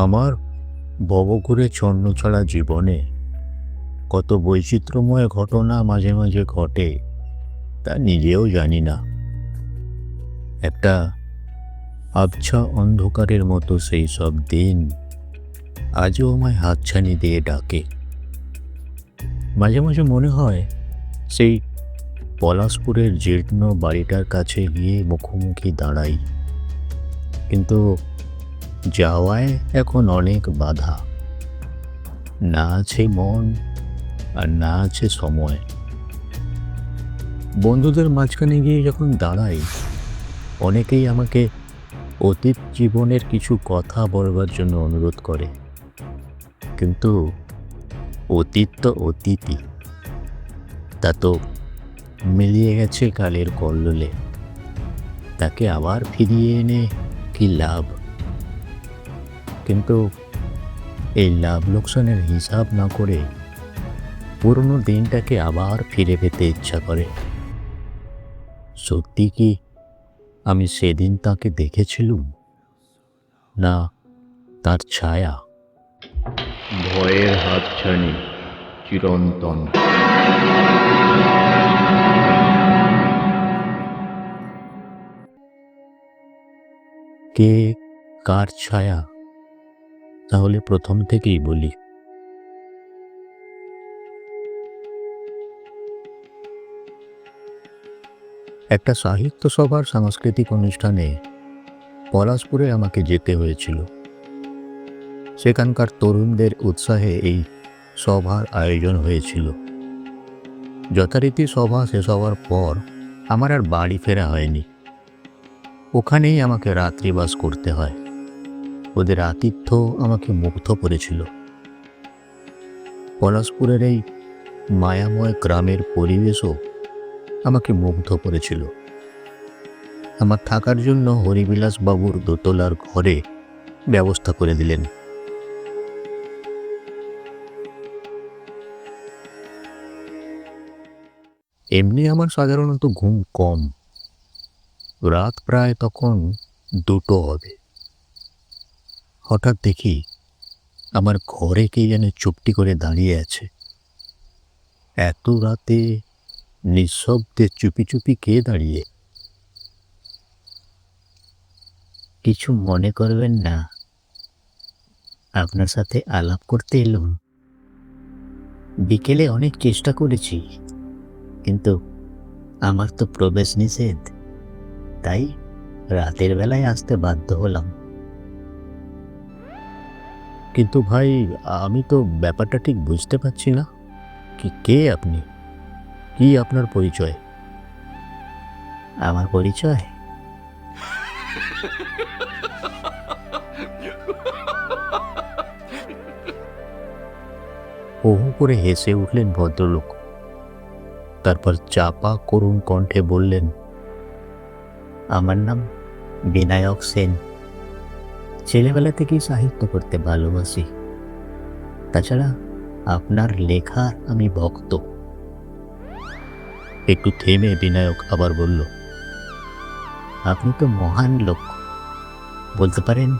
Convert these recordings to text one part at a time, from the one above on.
আমার ভবঘুরে ছন্নছাড়া জীবনে কত বৈচিত্র্যময় ঘটনা মাঝে মাঝে ঘটে, তা নিজেও জানি না। একটা আবছা অন্ধকারের মতো সেই সব দিন আজও আমায় হাতছানি দিয়ে ডাকে। মাঝে মাঝে মনে হয় সেই পলাশপুরের জীর্ণ বাড়িটার কাছে গিয়ে মুখোমুখি দাঁড়াই। কিন্তু যাওয়ায় এখন অনেক বাধা। না আছে মন আর না আছে সময়। বন্ধুদের মাঝখানে গিয়ে যখন দাঁড়াই, অনেকেই আমাকে অতীত জীবনের কিছু কথা বলবার জন্য অনুরোধ করে। কিন্তু অতীত তো অতীতই। তা তো মিলিয়ে গেছে কালের কল্লোলে। তাকে আবার ফিরিয়ে এনে কি লাভ? কিন্তু এই লাভ লোকসানের হিসাব না করে পুরনো দিনটাকে আবার ফিরে পেতে ইচ্ছা করে। সত্যি কি আমি সেদিন তাকে দেখেছিলুম? না তার ছায়া। ভয়ের হাত হাতছানি চিরন্তন। কে কার ছায়া? তাহলে প্রথম থেকেই বলি। একটা সাহিত্য সভার সাংস্কৃতিক অনুষ্ঠানে পলাশপুরে আমাকে যেতে হয়েছিল। সেখানকার তরুণদের উৎসাহে এই সভার আয়োজন হয়েছিল। যথারীতি সভা শেষ হওয়ার পর আমার আর বাড়ি ফেরা হয়নি। ওখানেই আমাকে রাত্রিবাস করতে হয়। ওদের আতিথ্য আমাকে মুগ্ধ করেছিল। পলাশপুরের এই মায়াময় গ্রামের পরিবেশও আমাকে মুগ্ধ করেছিল। আমার থাকার জন্য হরিবিলাস বাবুর দোতলার ঘরে ব্যবস্থা করে দিলেন। এমনি আমার সাধারণত ঘুম কম। রাত প্রায় তখন দুটো হবে। হঠাৎ দেখি আমার ঘরে কে যেন চুপটি করে দাঁড়িয়ে আছে। এত রাতে নিঃশব্দে চুপি চুপি কে দাঁড়িয়ে? কিছু মনে করবেন না। আপনার সাথে আলাপ করতে এলুম। বিকেলে অনেক চেষ্টা করেছি, কিন্তু আমার তো প্রবেশ নিষেধ। তাই রাতের বেলায় আসতে বাধ্য হলাম। কিন্তু ভাই আমি তো ব্যাপারটা ঠিক বুঝতে পারছি না। কি কে আপনি? কি আপনার পরিচয়? আমার পরিচয়? ওহু করে হেসে উঠলেন ভদ্রলোক। তারপর চাপা করুণ কণ্ঠে বললেন আমার নাম বিনায়ক সেন। ছেলেবেলা থেকেই সাহিত্য করতে ভালোবাসি। তাছাড়া আপনার লেখার আমি ভক্ত। একটু থেমে বিনায়ক আবার বলল, আপনি তো মহান লোক। বলতে পারেন,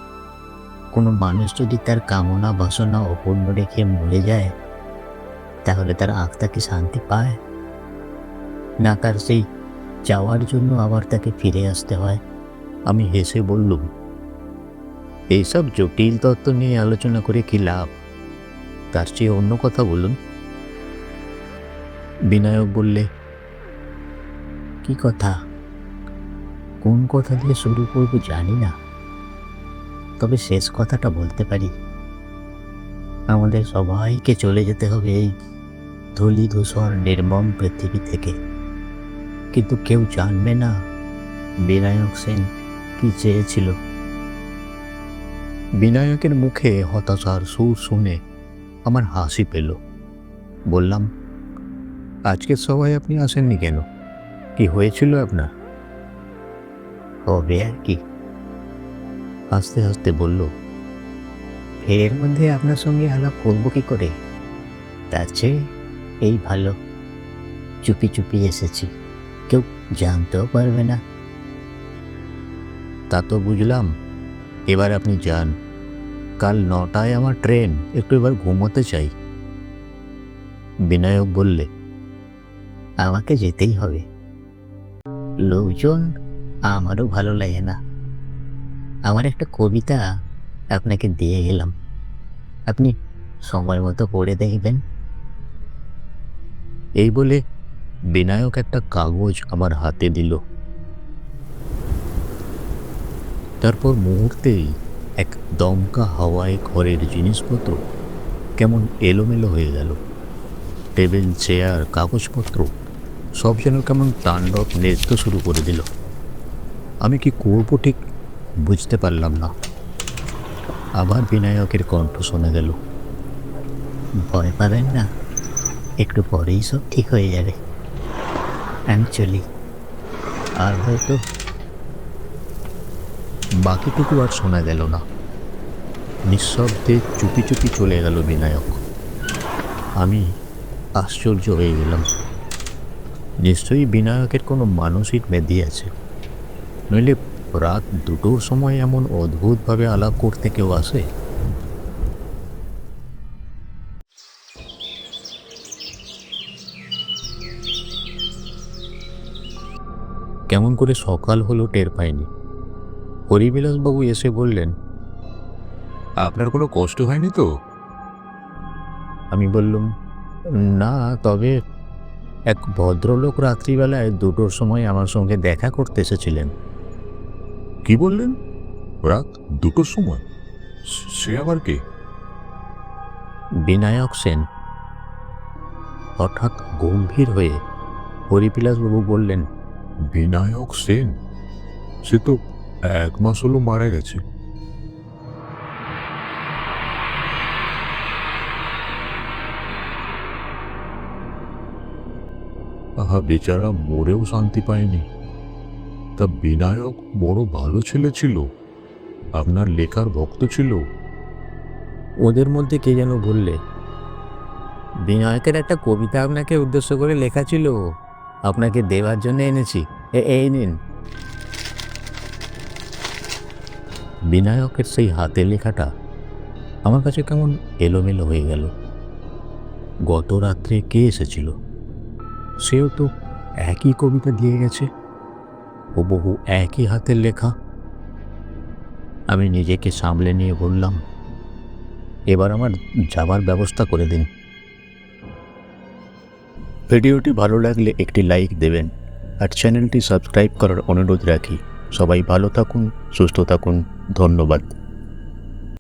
কোনো মানুষ যদি তার কামনা বাসনা অপূর্ণ রেখে মরে যায়, তাহলে তার আত্মা কি শান্তি পায়? না, তার সেই যাওয়ার জন্য আবার তাকে ফিরে আসতে হয়। আমি হেসে বললুম এইসব জটিল তত্ত্ব নিয়ে আলোচনা করে কি লাভ? তার চেয়ে অন্য কথা বলুন। বিনায়ক বললে, কি কথা? কোন কথা দিয়ে শুরু করব জানি না। তবে শেষ কথাটা বলতে পারি। আমাদের সবাইকে চলে যেতে হবে এই ধূলি ধূসর নির্মম পৃথিবী থেকে। কিন্তু কেউ জানবে না বিনায়ক সেন কি চেয়েছিল। বিনায়কের মুখে হতাশার সুর শুনে আমার হাসি পেল। বললাম, আজকের সবাই আপনি আসেননি কেন? কি হয়েছিল আপনার? হবে আর কি। হাসতে হাসতে বলল, ফেরের মধ্যে আপনার সঙ্গে আলাপ করব কি করে? তার চেয়ে এই ভালো। চুপি চুপি এসেছি, কেউ জানতেও পারবে না। তা তো বুঝলাম। এবার আপনি যান। কাল নটায় আমার ট্রেন। একটু এবার ঘুমোতে চাই। বিনায়ক বললে, আমাকে যেতেই হবে। লোকজন আমারও ভালো লাগে না। আমার একটা কবিতা আপনাকে দিয়ে গেলাম। আপনি সময় মতো পড়ে দেখবেন। এই বলে বিনায়ক একটা কাগজ আমার হাতে দিল। তারপর মুহূর্তেই এক দমকা হাওয়ায় ঘরের জিনিসপত্র কেমন এলোমেলো হয়ে গেল। টেবিল, চেয়ার, কাগজপত্র সব যেন কেমন তাণ্ডব নৃত্য শুরু করে দিল। আমি কি করব ঠিক বুঝতে পারলাম না। আবার বিনায়কের কণ্ঠ শোনা গেল। ভয় পাবেন না, একটু পরেই সব ঠিক হয়ে যাবে। আমি চলি। আর হয়তো বাকিটুকু আর শোনা গেল না। নিঃশব্দে চুপি চুপি চলে গেল বিনায়ক। আমি আশ্চর্য হয়ে গেলাম। নিশ্চয়ই বিনায়কের কোনো মানসিক ব্যাধি আছে। নইলে রাত দুটোর সময় এমন অদ্ভুতভাবে আলাপ করতে কেউ আসে? কেমন করে সকাল হলো টের পাইনি। হরিবিলাসবাবু এসে বললেন আপনার কোনো কষ্ট হয়নি তো? আমি বললাম না তবে এক ভদ্রলোক রাত্রিবেলায় দুটোর সময় আমার সঙ্গে দেখা করতে এসেছিলেন। কি বললেন? রাত দুটোর সময়? সে- আবার কে? বিনায়ক সেন। হঠাৎ গম্ভীর হয়ে হরিবিলাসবাবু বললেন বিনায়ক সেন? সে তো এক মাস হলো মারা গেছে। আহা, বেচারা মরেও শান্তি পায়নি। তা বিনায়ক বড় ভালো ছেলে ছিল। আপনার লেখার ভক্ত ছিল। ওদের মধ্যে কে যেন বললে, বিনায়কের একটা কবিতা আপনাকে উদ্দেশ্য করে লেখা ছিল। আপনাকে দেওয়ার জন্য এনেছি। এই নিন। বিনায়কের সেই হাতে লেখাটা আমার কাছে কেমন এলোমেলো হয়ে গেল। গত রাত্রে কে এসেছিল? সেও তো একই কবিতা দিয়ে গেছে ও বহু একই হাতের লেখা। আমি নিজেকে সামলে নিয়ে বললাম, এবার আমার যাবার ব্যবস্থা করে দিন। ভিডিওটি ভালো লাগলে একটি লাইক দেবেন আর চ্যানেলটি সাবস্ক্রাইব করার অনুরোধ রাখি। সবাই ভালো থাকুন, সুস্থ থাকুন। ধন্যবাদ।